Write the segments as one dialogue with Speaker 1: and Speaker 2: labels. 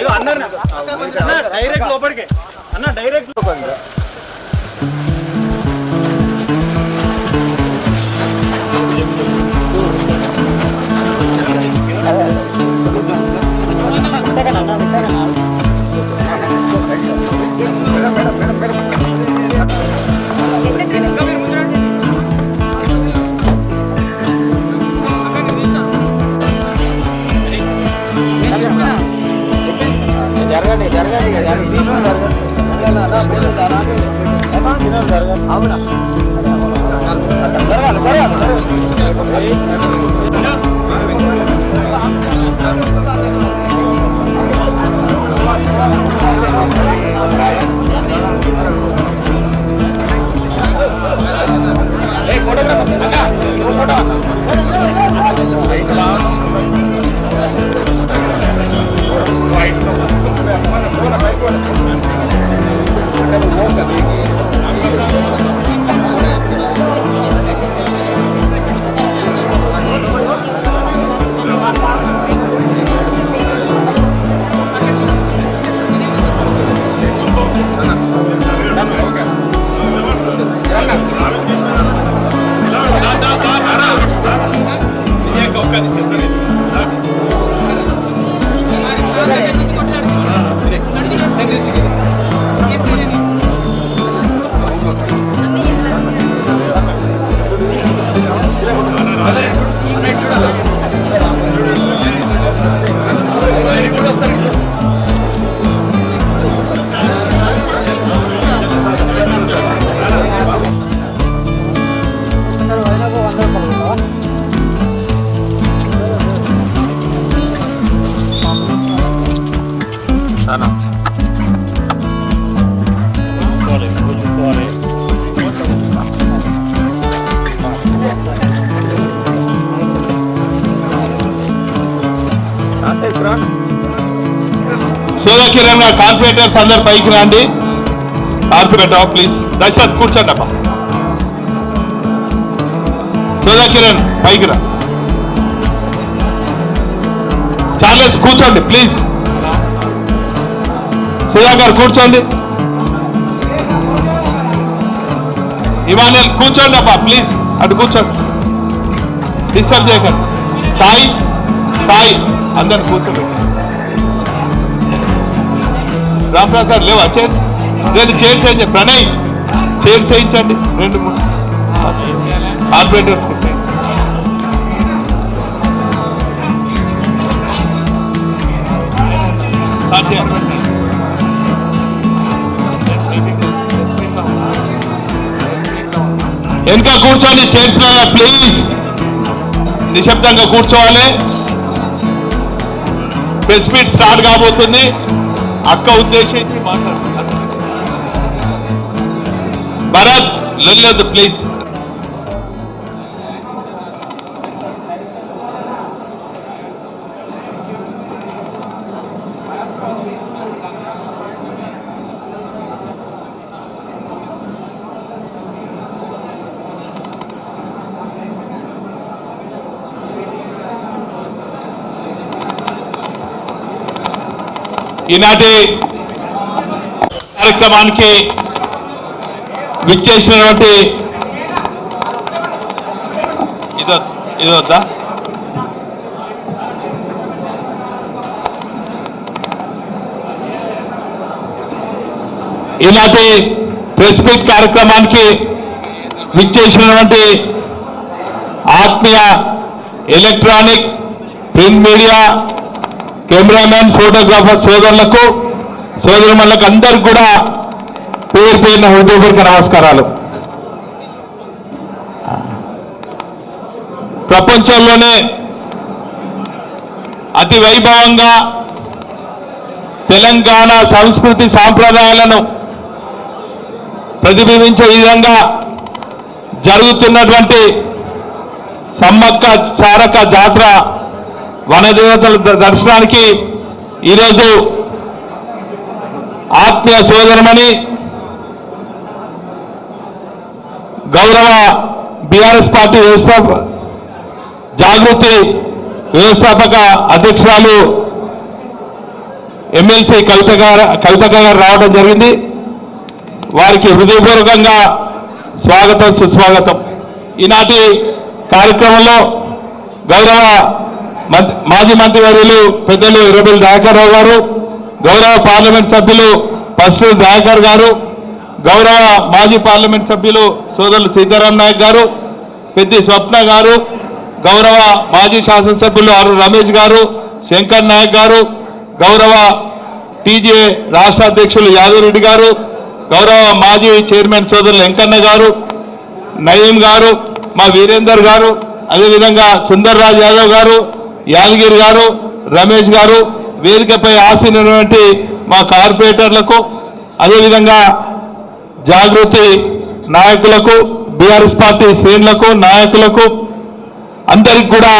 Speaker 1: అయ్యో అన్న అన్న డైరెక్ట్ లోపలికి అన్న డైరెక్ట్ జరగండి జరగండి అవునా జరగాలి జరగాలి
Speaker 2: సోదా కార్పొరేటర్స్ అందరు పైకి రండి. Corporator please. దశరథ్ కూర్చోండి అప్ప సోదా కిరణ్ పైకి రా. చార్లెస్ కూర్చోండి ప్లీజ్. సుధా గారు కూర్చోండి. ఇమానుయల్ కూర్చోండి అబ్బా ప్లీజ్. అటు కూర్చోండి. డిస్టర్బ్ చేయకండి. సాయి సాయి అందరు కూర్చోండి. రామప్రసాద్ లేవా? చైర్స్ రెండు చైర్స్ వేయించండి ప్రణయ్ చైర్స్ వేయించండి. రెండు మూడు కార్పొరేటర్స్ చేయించండి వెనుక కూర్చోండి చేర్చిన ప్లీజ్. నిశ్శబ్దంగా కూర్చోవాలి. ప్రెస్ మీట్ స్టార్ట్ కాబోతుంది. అక్క ఉద్దేశించి మాట్లాడుతున్నారు భరత్ లొల్లొద్దు ప్లీజ్ ఈనాటి కార్యక్రమానికి విచ్చేసినటువంటి ఇదో ఇది వద్దా? ఈనాటి ప్రెస్ మీట్ కార్యక్రమానికి విచ్చేసినటువంటి ఆత్మీయ electronic print media cameramen photographer సోదరులకు సోదరులకు అందరికి కూడా పేరు పేరున హృదయపూర్వక నమస్కారాలు. ప్రపంచంలోనే అతి వైభవంగా తెలంగాణ సంస్కృతి సాంప్రదాయాలను ప్రతిబింబించే విధంగా జరుగుతున్నటువంటి సమ్మక్క సారక జాతర వనదేవతల దర్శనానికి ఈరోజు ఆత్మీయ సోదరమని గౌరవ బీఆర్ఎస్ పార్టీ వ్యవస్థాప జాగృతి వ్యవస్థాపక అధ్యక్షురాలు ఎమ్మెల్సీ కవిత గారు కవిత గారు రావడం జరిగింది. వారికి హృదయపూర్వకంగా స్వాగతం సుస్వాగతం. ఈనాటి కార్యక్రమంలో గౌరవ మాజీ మంత్రివర్యులు పెద్దలు ఇరబెల్ దయాకర్రావు గారు గౌరవ పార్లమెంట్ సభ్యులు ఫస్ట్ దయాకర్ గారు గౌరవ మాజీ పార్లమెంట్ సభ్యులు సోదరులు సీతారాం నాయక్ గారు పెద్ది స్వప్న గారు గౌరవ మాజీ శాసనసభ్యులు ఆరు రమేష్ గారు శంకర్ నాయక్ గారు గౌరవ టీజే రాష్ట్ర అధ్యక్షులు యాదవరెడ్డి గారు గౌరవ మాజీ చైర్మన్ సోదరులు వెంకన్న గారు నయీం గారు మా వీరేందర్ గారు అదేవిధంగా సుందర్ రాజ్ యాదవ్ గారు యాదగిరి గారు రమేష్ గారు వేదికపై ఆసీనటువంటి మా కార్పొరేటర్లకు అదేవిధంగా జాగృతి నాయకులకు బీఆర్ఎస్ పార్టీ శ్రేణులకు నాయకులకు అందరికి కూడా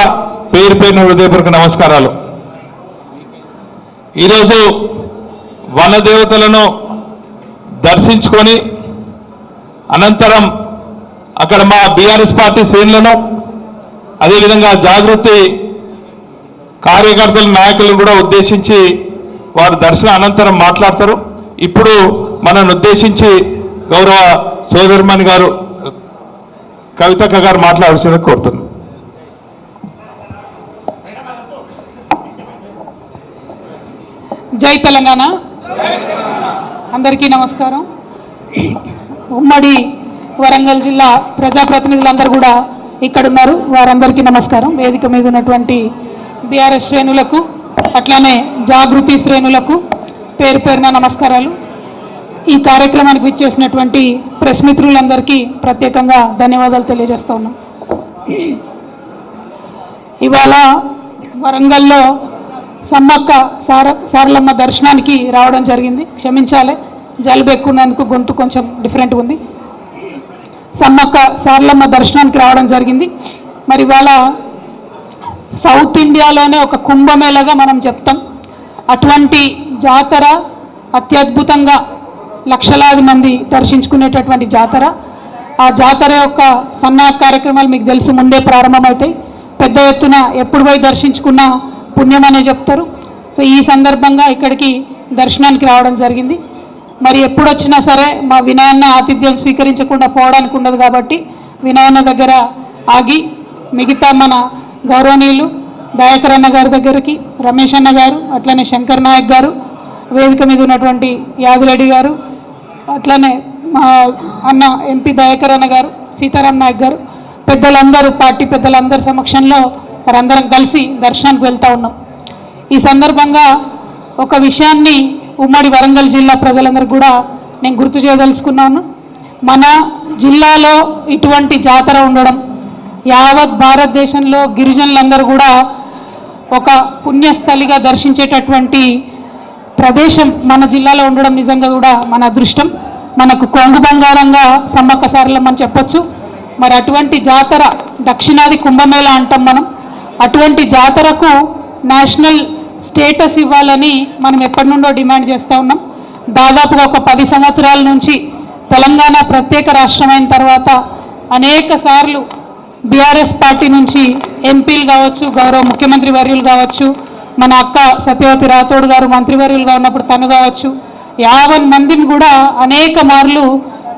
Speaker 2: పేరు పేరున హృదయపూర్వక నమస్కారాలు. ఈరోజు వనదేవతలను దర్శించుకొని అనంతరం అక్కడ మా బీఆర్ఎస్ పార్టీ శ్రేణులను అదేవిధంగా జాగృతి కార్యకర్తల నాయకులను కూడా ఉద్దేశించి వారు దర్శన అనంతరం మాట్లాడతారు. ఇప్పుడు మనల్ని ఉద్దేశించి గౌరవ సోదర్మణి గారు కవితక్క గారు మాట్లాడాల్సిందని కోరుతున్నాను
Speaker 3: జై తెలంగాణ. అందరికీ నమస్కారం. ఉమ్మడి వరంగల్ జిల్లా ప్రజాప్రతినిధులందరూ కూడా ఇక్కడ ఉన్నారు వారందరికీ నమస్కారం. వేదిక మీద ఉన్నటువంటి బీఆర్ఎస్ శ్రేణులకు అట్లానే జాగృతి శ్రేణులకు పేరు పేరున నమస్కారాలు. ఈ కార్యక్రమానికి విచ్చేసినటువంటి ప్రెస్ మిత్రులందరికీ ప్రత్యేకంగా ధన్యవాదాలు తెలియజేస్తా ఉన్నాం. ఇవాళ వరంగల్లో సమ్మక్క సార సారలమ్మ దర్శనానికి రావడం జరిగింది. క్షమించాలి. జలుబు ఎక్కున్నందుకు గొంతు కొంచెం డిఫరెంట్ ఉంది. సమ్మక్క సారలమ్మ దర్శనానికి రావడం జరిగింది. మరి ఇవాళ సౌత్ ఇండియాలోనే ఒక కుంభమేళగా మనం చెప్తాం. అటువంటి జాతర అత్యద్భుతంగా లక్షలాది మంది దర్శించుకునేటటువంటి జాతర. ఆ జాతర యొక్క సన్నాహ కార్యక్రమాలు మీకు తెలుసు ముందే ప్రారంభమవుతాయి. పెద్ద ఎత్తున ఎప్పుడు పోయి దర్శించుకున్నా పుణ్యం అనే చెప్తారు. సో ఈ సందర్భంగా ఇక్కడికి దర్శనానికి రావడం జరిగింది. మరి ఎప్పుడు వచ్చినా సరే మా వినయన్న ఆతిథ్యం స్వీకరించకుండా పోవడానికి ఉండదు కాబట్టి వినయన్న దగ్గర ఆగి మిగతా మన గౌరవనీయులు దయాకర్ అన్న గారి దగ్గరికి రమేష్ అన్న గారు అట్లనే శంకర్ నాయక్ గారు వేదిక మీద ఉన్నటువంటి యాదిరెడ్డి గారు అట్లనే మా అన్న ఎంపీ దయాకర్ అన్న గారు సీతారాం నాయక్ గారు పెద్దలందరూ పార్టీ పెద్దలందరి సమక్షంలో వారందరం కలిసి దర్శనానికి వెళ్తా ఉన్నాం. ఈ సందర్భంగా ఒక విషయాన్ని ఉమ్మడి వరంగల్ జిల్లా ప్రజలందరూ కూడా నేను గుర్తు చేయదలుచుకున్నాను. మన జిల్లాలో ఇటువంటి జాతర ఉండడం యావత్ భారతదేశంలో గిరిజనులందరూ కూడా ఒక పుణ్యస్థలిగా దర్శించేటటువంటి ప్రదేశం మన జిల్లాలో ఉండడం నిజంగా కూడా మన అదృష్టం. మనకు కొంగు బంగారంగా సమ్మక్క సారలమ్మని చెప్పొచ్చు. మరి అటువంటి జాతర దక్షిణాది కుంభమేళ అంటాం మనం. అటువంటి జాతరకు నేషనల్ స్టేటస్ ఇవ్వాలని మనం ఎప్పటి నుండో డిమాండ్ చేస్తూ ఉన్నాం. దాదాపుగా ఒక పది సంవత్సరాల నుంచి తెలంగాణ ప్రత్యేక రాష్ట్రమైన తర్వాత అనేక సార్లు బీఆర్ఎస్ పార్టీ నుంచి ఎంపీలు కావచ్చు గౌరవ ముఖ్యమంత్రి వర్యులు కావచ్చు మన అక్క సత్యవతి రాథోడ్ గారు మంత్రివర్యులుగా ఉన్నప్పుడు తను కావచ్చు యావన్ మందిని కూడా అనేక మార్లు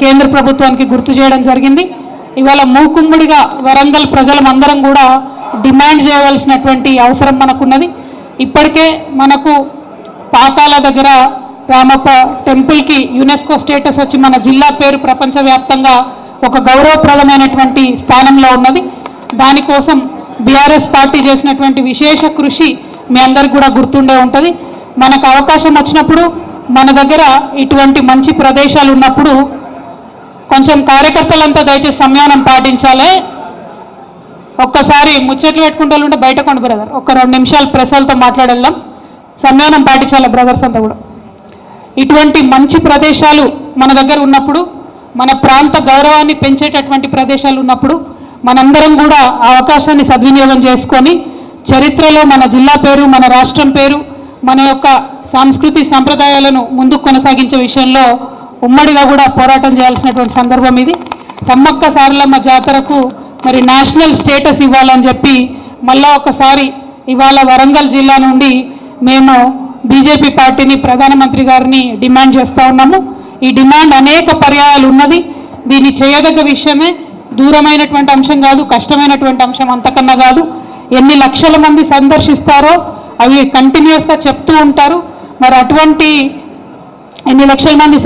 Speaker 3: కేంద్ర ప్రభుత్వానికి గుర్తు చేయడం జరిగింది. ఇవాళ మూకుమ్ముడిగా వరంగల్ ప్రజలమందరం కూడా డిమాండ్ చేయవలసినటువంటి అవసరం మనకున్నది. ఇప్పటికే మనకు పాకాల దగ్గర రామప్ప టెంపుల్కి యునెస్కో స్టేటస్ వచ్చి మన జిల్లా పేరు ప్రపంచవ్యాప్తంగా ఒక గౌరవప్రదమైనటువంటి స్థానంలో ఉన్నది. దానికోసం బీఆర్ఎస్ పార్టీ చేసినటువంటి విశేష కృషి మీ అందరికి కూడా గుర్తుండే ఉంటుంది. మనకు అవకాశం వచ్చినప్పుడు మన దగ్గర ఇటువంటి మంచి ప్రదేశాలు ఉన్నప్పుడు కొంచెం కార్యకర్తలంతా దయచేసి సంయానం పాటించాలి. ఒక్కసారి ముచ్చట్లు పెట్టుకుంటూ ఉంటే బయట కొండ బ్రదర్ ఒక రెండు నిమిషాలు ప్రెసలతో మాట్లాడేద్దాం. సంయానం పాటించాలి బ్రదర్స్ అంతా కూడా. ఇటువంటి మంచి ప్రదేశాలు మన దగ్గర ఉన్నప్పుడు మన ప్రాంత గౌరవాన్ని పెంచేటటువంటి ప్రదేశాలు ఉన్నప్పుడు మనందరం కూడా ఆ అవకాశాన్ని సద్వినియోగం చేసుకొని చరిత్రలో మన జిల్లా పేరు మన రాష్ట్రం పేరు మన యొక్క సంస్కృతి సంప్రదాయాలను ముందుకు కొనసాగించే విషయంలో ఉమ్మడిగా కూడా పోరాటం చేయాల్సినటువంటి సందర్భం ఇది. సమ్మక్క సారలమ్మ జాతరకు మరి నేషనల్ స్టేటస్ ఇవ్వాలని చెప్పి మళ్ళా ఒకసారి ఇవాళ వరంగల్ జిల్లా నుండి మేము బీజేపీ పార్టీని ప్రధానమంత్రి గారిని డిమాండ్ చేస్తూ ఉన్నాము. ఈ డిమాండ్ అనేక పర్యాయాలు ఉన్నది. దీన్ని చేయదగ్గ విషయమే దూరమైనటువంటి అంశం కాదు కష్టమైనటువంటి అంశం అంతకన్నా కాదు. ఎన్ని లక్షల మంది సందర్శిస్తారో అవి కంటిన్యూస్గా చెప్తూ ఉంటారు. మరి అటువంటి ఎన్ని లక్షల మంది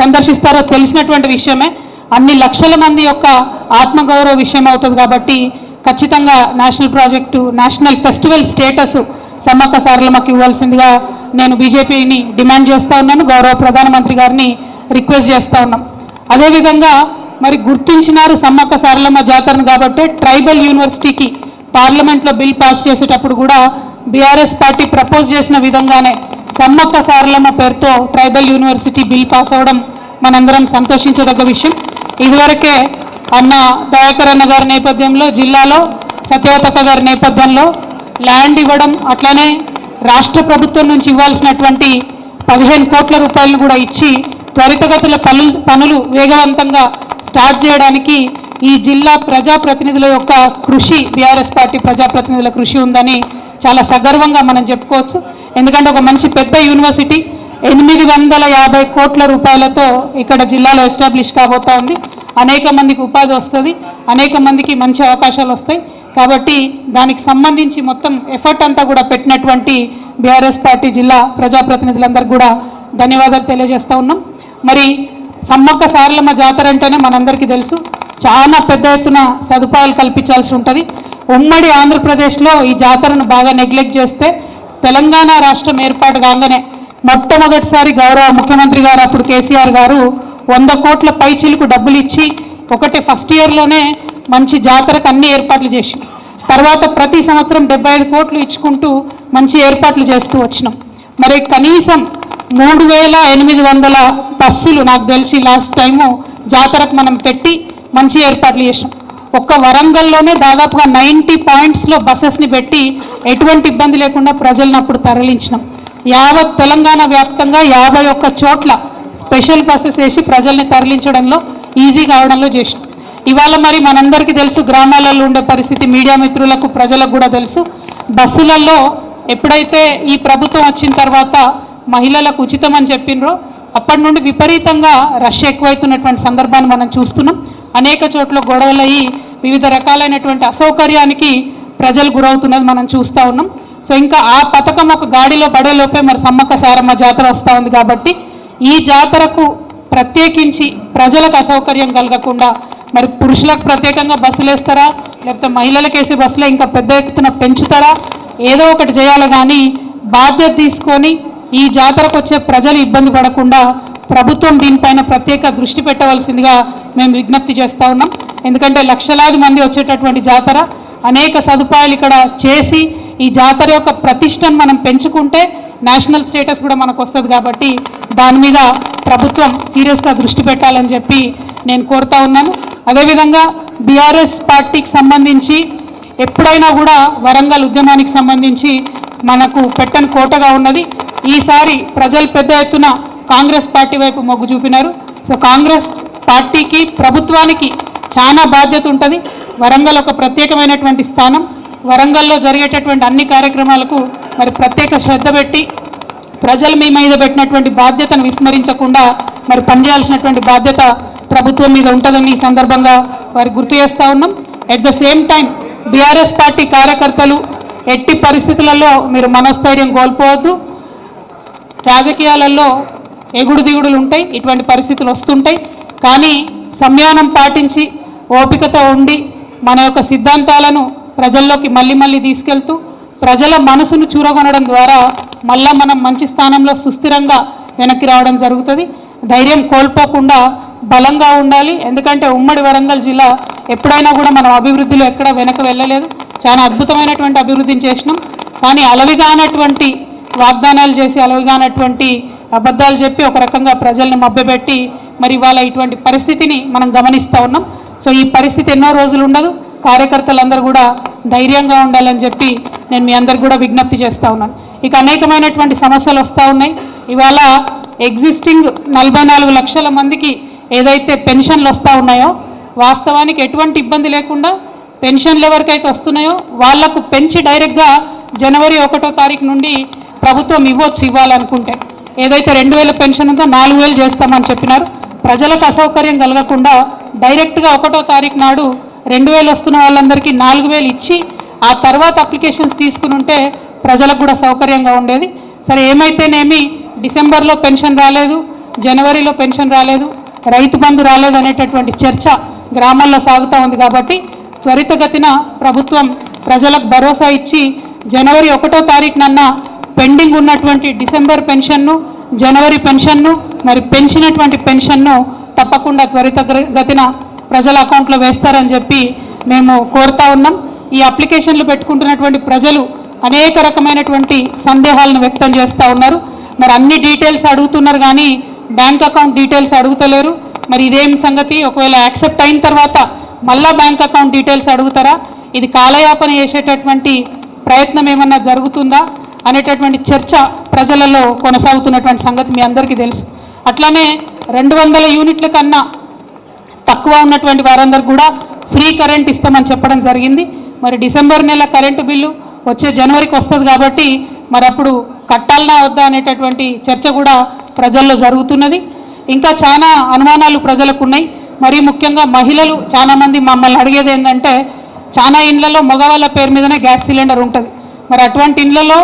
Speaker 3: సందర్శిస్తారో తెలిసినటువంటి విషయమే. అన్ని లక్షల మంది యొక్క ఆత్మగౌరవ విషయం అవుతుంది కాబట్టి ఖచ్చితంగా national project national festival status Sammakka సారలమ్మకి ఇవ్వాల్సిందిగా నేను బీజేపీని డిమాండ్ చేస్తూ ఉన్నాను గౌరవ ప్రధానమంత్రి గారిని రిక్వెస్ట్ చేస్తూ ఉన్నాం. అదేవిధంగా మరి గుర్తించినారు సమ్మక్క సారలమ్మ జాతరను కాబట్టి ట్రైబల్ యూనివర్సిటీకి పార్లమెంట్లో బిల్ పాస్ చేసేటప్పుడు కూడా బీఆర్ఎస్ పార్టీ ప్రపోజ్ చేసిన విధంగానే సమ్మక్క సారలమ్మ పేరుతో ట్రైబల్ యూనివర్సిటీ బిల్ పాస్ అవ్వడం మనందరం సంతోషించదగ్గ విషయం. ఇదివరకే అన్న దయాకర్ అన్న గారి నేపథ్యంలో జిల్లాలో సత్యవతక్క గారి నేపథ్యంలో ల్యాండ్ ఇవ్వడం అట్లనే రాష్ట్ర ప్రభుత్వం నుంచి ఇవ్వాల్సినటువంటి పదిహేను కోట్ల రూపాయలను కూడా ఇచ్చి త్వరితగతుల పనులు పనులు వేగవంతంగా స్టార్ట్ చేయడానికి ఈ జిల్లా ప్రజాప్రతినిధుల యొక్క కృషి బీఆర్ఎస్ పార్టీ ప్రజాప్రతినిధుల కృషి ఉందని చాలా సగర్వంగా మనం చెప్పుకోవచ్చు. ఎందుకంటే ఒక మంచి పెద్ద యూనివర్సిటీ ఎనిమిది వందల యాభై కోట్ల రూపాయలతో ఇక్కడ జిల్లాలో ఎస్టాబ్లిష్ కాబోతా ఉంది. అనేక మందికి ఉపాధి వస్తుంది అనేక మందికి మంచి అవకాశాలు వస్తాయి. కాబట్టి దానికి సంబంధించి మొత్తం ఎఫర్ట్ అంతా కూడా పెట్టినటువంటి బీఆర్ఎస్ పార్టీ జిల్లా ప్రజాప్రతినిధులందరికీ కూడా ధన్యవాదాలు తెలియజేస్తూ ఉన్నాం. మరి సమ్మక్క సారలమ్మ జాతర అంటేనే మనందరికీ తెలుసు. చాలా పెద్ద ఎత్తున సదుపాయాలు కల్పించాల్సి ఉంటుంది. ఉమ్మడి ఆంధ్రప్రదేశ్లో ఈ జాతరను బాగా నెగ్లెక్ట్ చేస్తే తెలంగాణ రాష్ట్రం ఏర్పాటు కాగానే మొట్టమొదటిసారి గౌరవ ముఖ్యమంత్రి గారు అప్పుడు కేసీఆర్ గారు వంద కోట్ల పైచీలకు డబ్బులు ఇచ్చి ఒకటి ఫస్ట్ ఇయర్లోనే మంచి జాతరకు అన్ని ఏర్పాట్లు చేసి తర్వాత ప్రతి సంవత్సరం డెబ్బై ఐదు కోట్లు ఇచ్చుకుంటూ మంచి ఏర్పాట్లు చేస్తూ వచ్చినాం. మరి కనీసం మూడు వేల ఎనిమిది వందల బస్సులు నాకు తెలిసి లాస్ట్ టైము జాతరకు మనం పెట్టి మంచి ఏర్పాట్లు చేసినాం. ఒక్క వరంగల్లోనే దాదాపుగా నైంటీ పాయింట్స్లో బస్సెస్ని పెట్టి ఎటువంటి ఇబ్బంది లేకుండా ప్రజలను అప్పుడు తరలించినాం. యావత్ తెలంగాణ వ్యాప్తంగా యాభై ఒక్క చోట్ల స్పెషల్ బస్సెస్ వేసి ప్రజల్ని తరలించడంలో ఈజీ కావడంలో చేసినాం. ఇవాళ మరి మనందరికీ తెలుసు గ్రామాలలో ఉండే పరిస్థితి మీడియా మిత్రులకు ప్రజలకు కూడా తెలుసు. బస్సులలో ఎప్పుడైతే ఈ ప్రభుత్వం వచ్చిన తర్వాత మహిళలకు ఉచితం అని చెప్పిండ్రో అప్పటి నుండి విపరీతంగా రష్ ఎక్కువైతున్నటువంటి సందర్భాన్ని మనం చూస్తున్నాం. అనేక చోట్ల గొడవలయ్యి వివిధ రకాలైనటువంటి అసౌకర్యానికి ప్రజలు గురవుతున్నది మనం చూస్తూ ఉన్నాం. సో ఇంకా ఆ పథకం ఒక గాడిలో పడేలోపే మరి సమ్మక్క సారమ్మ జాతర వస్తూ ఉంది కాబట్టి ఈ జాతరకు ప్రత్యేకించి ప్రజలకు అసౌకర్యం కలగకుండా మరి పురుషులకు ప్రత్యేకంగా బస్సులు వేస్తారా? లేకపోతే మహిళలకు వేసే బస్సులో ఇంకా పెద్ద ఎత్తున పెంచుతారా? ఏదో ఒకటి చేయాలి కానీ బాధ్యత తీసుకొని ఈ జాతరకు వచ్చే ప్రజలు ఇబ్బంది పడకుండా ప్రభుత్వం దీనిపైన ప్రత్యేక దృష్టి పెట్టవలసిందిగా మేము విజ్ఞప్తి చేస్తూ ఉన్నాం. ఎందుకంటే లక్షలాది మంది వచ్చేటటువంటి జాతర అనేక సదుపాయాలు ఇక్కడ చేసి ఈ జాతర యొక్క ప్రతిష్టను మనం పెంచుకుంటే నేషనల్ స్టేటస్ కూడా మనకు వస్తుంది కాబట్టి దాని మీద ప్రభుత్వం సీరియస్గా దృష్టి పెట్టాలని చెప్పి నేను కోరుతా ఉన్నాను. అదేవిధంగా బీఆర్ఎస్ పార్టీకి సంబంధించి ఎప్పుడైనా కూడా వరంగల్ ఉద్యమానికి సంబంధించి మనకు పెట్టని కోటగా ఉన్నది. ఈసారి ప్రజలు పెద్ద ఎత్తున కాంగ్రెస్ పార్టీ వైపు మొగ్గు చూపినారు. సో కాంగ్రెస్ పార్టీకి ప్రభుత్వానికి చాలా బాధ్యత ఉంటుంది. వరంగల్ ఒక ప్రత్యేకమైనటువంటి స్థానం. వరంగల్లో జరిగేటటువంటి అన్ని కార్యక్రమాలకు మరి ప్రత్యేక శ్రద్ధ పెట్టి ప్రజలు మీ మీద పెట్టినటువంటి బాధ్యతను విస్మరించకుండా మరి పనిచేయాల్సినటువంటి బాధ్యత ప్రభుత్వం మీద ఉంటుందని ఈ సందర్భంగా వారి గుర్తు చేస్తూ ఉన్నాం. At the same time BRS party కార్యకర్తలు ఎట్టి పరిస్థితులలో మీరు మనోస్థైర్యం కోల్పోవద్దు. రాజకీయాలలో ఎగుడు దిగుడులు ఉంటాయి ఇటువంటి పరిస్థితులు వస్తుంటాయి. కానీ సంయానం పాటించి ఓపికతో ఉండి మన యొక్క సిద్ధాంతాలను ప్రజల్లోకి మళ్ళీ మళ్ళీ తీసుకెళ్తూ ప్రజల మనసును చూరగొనడం ద్వారా మళ్ళా మనం మంచి స్థానంలో సుస్థిరంగా వెనక్కి రావడం జరుగుతుంది. ధైర్యం కోల్పోకుండా బలంగా ఉండాలి. ఎందుకంటే ఉమ్మడి వరంగల్ జిల్లా ఎప్పుడైనా కూడా మనం అభివృద్ధిలో ఎక్కడ వెనక వెళ్ళలేదు. చాలా అద్భుతమైనటువంటి అభివృద్ధిని చేసినాం. కానీ అలవిగానటువంటి వాగ్దానాలు చేసి అలవిగానటువంటి అబద్ధాలు చెప్పి ఒక రకంగా ప్రజల్ని మభ్యపెట్టి మరి ఇవాళ ఇటువంటి పరిస్థితిని మనం గమనిస్తూ ఉన్నాం. సో ఈ పరిస్థితి ఎన్నో రోజులు ఉండదు. కార్యకర్తలందరూ కూడా ధైర్యంగా ఉండాలని చెప్పి నేను మీ అందరు కూడా విజ్ఞప్తి చేస్తూ ఉన్నాను. ఇక అనేకమైనటువంటి సమస్యలు వస్తూ ఉన్నాయి. ఇవాళ ఎగ్జిస్టింగ్ నలభై నాలుగు లక్షల మందికి ఏదైతే పెన్షన్లు వస్తూ ఉన్నాయో వాస్తవానికి ఎటువంటి ఇబ్బంది లేకుండా పెన్షన్లు ఎవరికైతే వస్తున్నాయో వాళ్ళకు పెంచి డైరెక్ట్గా జనవరి ఒకటో తారీఖు నుండి ప్రభుత్వం ఇవ్వచ్చు ఇవ్వాలనుకుంటే. ఏదైతే రెండు వేల పెన్షన్ ఉందో నాలుగు వేలు చేస్తామని చెప్పినారు. ప్రజలకు అసౌకర్యం కలగకుండా డైరెక్ట్గా ఒకటో తారీఖు నాడు రెండు వేలు వస్తున్న వాళ్ళందరికీ నాలుగు వేలు ఇచ్చి ఆ తర్వాత అప్లికేషన్స్ తీసుకుని ఉంటే ప్రజలకు కూడా సౌకర్యంగా ఉండేది. సరే ఏమైతేనేమి డిసెంబర్లో పెన్షన్ రాలేదు జనవరిలో పెన్షన్ రాలేదు రైతు బంధు రాలేదనేటటువంటి చర్చ గ్రామాల్లో సాగుతూ ఉంది కాబట్టి త్వరితగతిన ప్రభుత్వం ప్రజలకు భరోసా ఇచ్చి జనవరి ఒకటో తారీఖునన్న పెండింగ్ ఉన్నటువంటి డిసెంబర్ పెన్షన్ను జనవరి పెన్షన్ను మరి పెంచినటువంటి పెన్షన్ను తప్పకుండా త్వరితగతిన ప్రజల అకౌంట్లో వేస్తారని చెప్పి మేము కోరుతా ఉన్నాం. ఈ అప్లికేషన్లు పెట్టుకుంటున్నటువంటి ప్రజలు అనేక రకమైనటువంటి సందేహాలను వ్యక్తం చేస్తూ ఉన్నారు. మరి అన్ని డీటెయిల్స్ అడుగుతున్నారు కానీ బ్యాంక్ అకౌంట్ డీటెయిల్స్ అడుగుతలేరు. మరి ఇదేం సంగతి? ఒకవేళ యాక్సెప్ట్ అయిన తర్వాత మళ్ళా బ్యాంక్ అకౌంట్ డీటెయిల్స్ అడుగుతారా? ఇది కాలయాపన చేసేటటువంటి ప్రయత్నం ఏమన్నా జరుగుతుందా? అనేటటువంటి చర్చ ప్రజలలో కొనసాగుతున్నటువంటి సంగతి మీ అందరికీ తెలుసు. అట్లానే రెండు వందల యూనిట్ల కన్నా తక్కువ ఉన్నటువంటి వారందరూ కూడా ఫ్రీ కరెంట్ ఇస్తామని చెప్పడం జరిగింది. మరి డిసెంబర్ నెల కరెంటు బిల్లు వచ్చే జనవరికి వస్తుంది కాబట్టి మరి అప్పుడు కట్టాలనా వద్దా అనేటటువంటి చర్చ కూడా ప్రజల్లో జరుగుతున్నది. ఇంకా చాలా అనుమానాలు ప్రజలకు ఉన్నాయి మరీ ముఖ్యంగా మహిళలు చాలామంది మమ్మల్ని అడిగేది ఏంటంటే చాలా ఇండ్లలో మగవాళ్ళ పేరు మీదనే గ్యాస్ సిలిండర్ ఉంటుంది. మరి అటువంటి ఇండ్లలో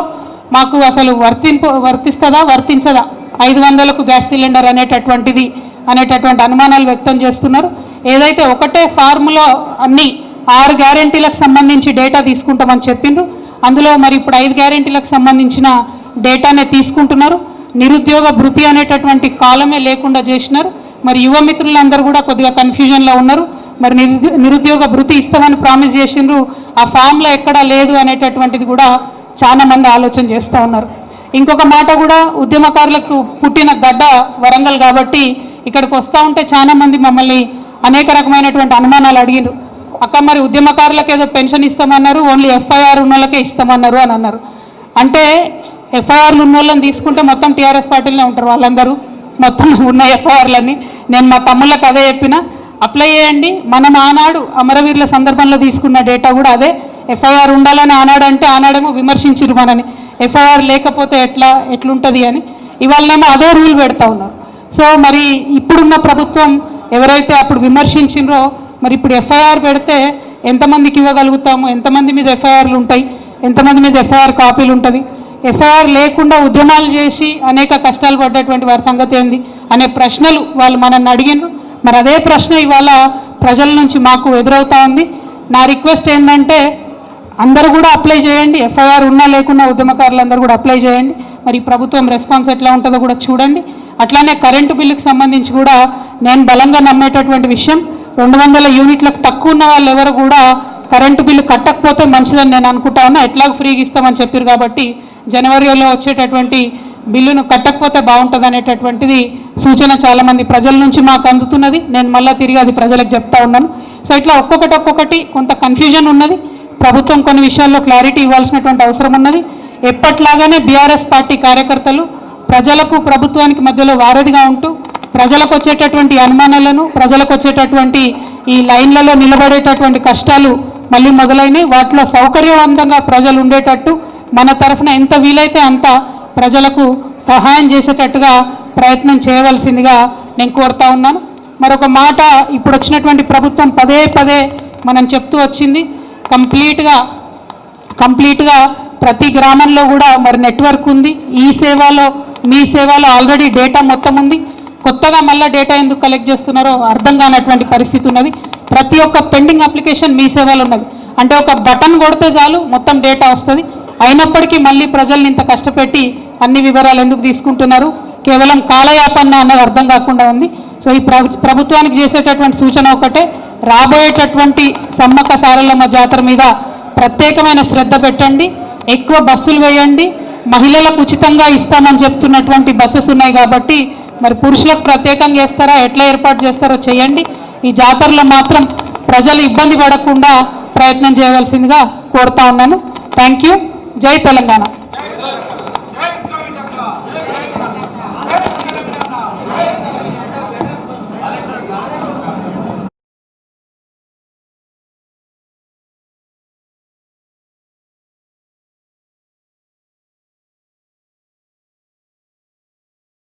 Speaker 3: మాకు అసలు వర్తింపు వర్తిస్తుందా వర్తించదా? ఐదు వందలకు గ్యాస్ సిలిండర్ అనేటటువంటిది అనేటటువంటి అనుమానాలు వ్యక్తం చేస్తున్నారు. ఏదైతే ఒకటే ఫార్ములో అన్ని ఆరు గ్యారెంటీలకు సంబంధించి డేటా తీసుకుంటామని చెప్పిండ్రు. అందులో మరి ఇప్పుడు ఐదు గ్యారెంటీలకు సంబంధించిన డేటానే తీసుకుంటున్నారు. నిరుద్యోగ భృతి అనేటటువంటి కాలమే లేకుండా చేసినారు. మరి యువ మిత్రులందరూ కూడా కొద్దిగా కన్ఫ్యూజన్లో ఉన్నారు. మరి నిరుద్యో నిరుద్యోగ భృతి ఇస్తామని ప్రామిస్ చేసిండ్రు. ఆ ఫామ్లో ఎక్కడా లేదు అనేటటువంటిది కూడా చాలామంది ఆలోచన చేస్తూ ఉన్నారు. ఇంకొక మాట కూడా ఉద్యమకారులకు పుట్టిన గడ్డ వరంగల్ కాబట్టి ఇక్కడికి వస్తూ ఉంటే చాలామంది మమ్మల్ని అనేక రకమైనటువంటి అనుమానాలు అడిగినారు అక్క మరి ఉద్యమకారులకు ఏదో పెన్షన్ ఇస్తామన్నారు ఓన్లీ ఎఫ్ఐఆర్ ఉన్న వాళ్ళకే ఇస్తామన్నారు అని అన్నారు. అంటే ఎఫ్ఐఆర్లు ఉన్న వాళ్ళని తీసుకుంటే మొత్తం టీఆర్ఎస్ పార్టీలోనే ఉంటారు వాళ్ళందరూ. మొత్తం ఉన్న ఎఫ్ఐఆర్లన్నీ నేను మా తమ్ముళ్ళకి అదే చెప్పిన. అప్లై చేయండి. మనం ఆనాడు అమరవీరుల సందర్భంలో తీసుకున్న డేటా కూడా అదే. ఎఫ్ఐఆర్ ఉండాలని ఆనాడు అంటే ఆనాడేమో విమర్శించిరు మనని. ఎఫ్ఐఆర్ లేకపోతే ఎట్లా ఎట్లుంటుంది అని. ఇవాళనేమో అదే రూల్ పెడతా ఉన్నారు. సో మరి ఇప్పుడున్న ప్రభుత్వం ఎవరైతే అప్పుడు విమర్శించినో మరి ఇప్పుడు ఎఫ్ఐఆర్ పెడితే ఎంతమందికి ఇవ్వగలుగుతాము? ఎంతమంది మీద ఎఫ్ఐఆర్లు ఉంటాయి? ఎంతమంది మీద ఎఫ్ఐఆర్ కాపీలు ఉంటుంది? ఎఫ్ఐఆర్ లేకుండా ఉద్యమాలు చేసి అనేక కష్టాలు పడ్డటువంటి వారి సంగతి ఏంది? అనే ప్రశ్నలు వాళ్ళు మనల్ని అడిగినారు మరి అదే ప్రశ్న ఇవాళ ప్రజల నుంచి మాకు ఎదురవుతా ఉంది. నా రిక్వెస్ట్ ఏంటంటే అందరూ కూడా అప్లై చేయండి. ఎఫ్ఐఆర్ ఉన్నా లేకున్నా ఉద్యమకారులందరూ కూడా అప్లై చేయండి. మరి ప్రభుత్వం రెస్పాన్స్ ఎట్లా ఉంటుందో కూడా చూడండి. అట్లానే కరెంటు బిల్లుకు సంబంధించి కూడా నేను బలంగా నమ్మేటటువంటి విషయం రెండు వందల యూనిట్లకు తక్కువ ఉన్న వాళ్ళు ఎవరు కూడా కరెంటు బిల్లు కట్టకపోతే మంచిదని నేను అనుకుంటా ఉన్నా. ఎట్లాగ ఫ్రీగా ఇస్తామని చెప్పారు కాబట్టి జనవరిలో వచ్చేటటువంటి బిల్లును కట్టకపోతే బాగుంటుంది అనేటటువంటిది సూచన చాలామంది ప్రజల నుంచి మాకు అందుతున్నది. నేను మళ్ళీ తిరిగి అది ప్రజలకు చెప్తా ఉన్నాను. సో ఇట్లా ఒక్కొక్కటి ఒక్కొక్కటి కొంత కన్ఫ్యూజన్ ఉన్నది. ప్రభుత్వం కొన్ని విషయాల్లో క్లారిటీ ఇవ్వాల్సినటువంటి అవసరం ఉన్నది. ఎప్పట్లాగానే బీఆర్ఎస్ పార్టీ కార్యకర్తలు ప్రజలకు ప్రభుత్వానికి మధ్యలో వారధిగా ఉంటూ ప్రజలకు వచ్చేటటువంటి అనుమానాలను ప్రజలకు వచ్చేటటువంటి ఈ లైన్లలో నిలబడేటటువంటి కష్టాలు మళ్ళీ మొదలైనవి. వాటిలో సౌకర్యవంతంగా ప్రజలు ఉండేటట్టు మన తరఫున ఎంత వీలైతే అంత ప్రజలకు సహాయం చేసేటట్టుగా ప్రయత్నం చేయవలసిందిగా నేను కోరుతా ఉన్నాను. మరొక మాట ఇప్పుడు వచ్చినటువంటి ప్రభుత్వం పదే పదే మనం చెప్తూ వచ్చింది. కంప్లీట్గా కంప్లీట్గా ప్రతి గ్రామంలో కూడా మరి నెట్వర్క్ ఉంది. ఈ సేవలో మీ సేవలో ఆల్రెడీ డేటా మొత్తం ఉంది. కొత్తగా మళ్ళీ డేటా ఎందుకు కలెక్ట్ చేస్తున్నారో అర్థం కానటువంటి పరిస్థితి ఉన్నది. ప్రతి ఒక్క పెండింగ్ అప్లికేషన్ మీ సేవలో ఉన్నది. అంటే ఒక బటన్ కొడితే చాలు మొత్తం డేటా వస్తుంది. అయినప్పటికీ మళ్ళీ ప్రజల్ని ఇంత కష్టపెట్టి అన్ని వివరాలు ఎందుకు తీసుకుంటున్నారు? కేవలం కాలయాపన అన్నది అర్థం కాకుండా ఉంది. సో ఈ ప్రభుత్వానికి చేసేటటువంటి సూచన ఒకటే రాబోయేటటువంటి సమ్మక్క సారలమ్మ జాతర మీద ప్రత్యేకమైన శ్రద్ధ పెట్టండి. ఎక్కువ బస్సులు వేయండి. మహిళలకు ఉచితంగా ఇస్తామని చెప్తున్నటువంటి బస్సెస్ ఉన్నాయి కాబట్టి మరి పురుషులకు ప్రత్యేకంగా చేస్తారా? ఎట్లా ఏర్పాటు చేస్తారో చేయండి. ఈ జాతరలో మాత్రం ప్రజలు ఇబ్బంది పడకుండా ప్రయత్నం చేయవలసిందిగా కోరుతా ఉన్నాను. థ్యాంక్ యూ జై తెలంగాణ.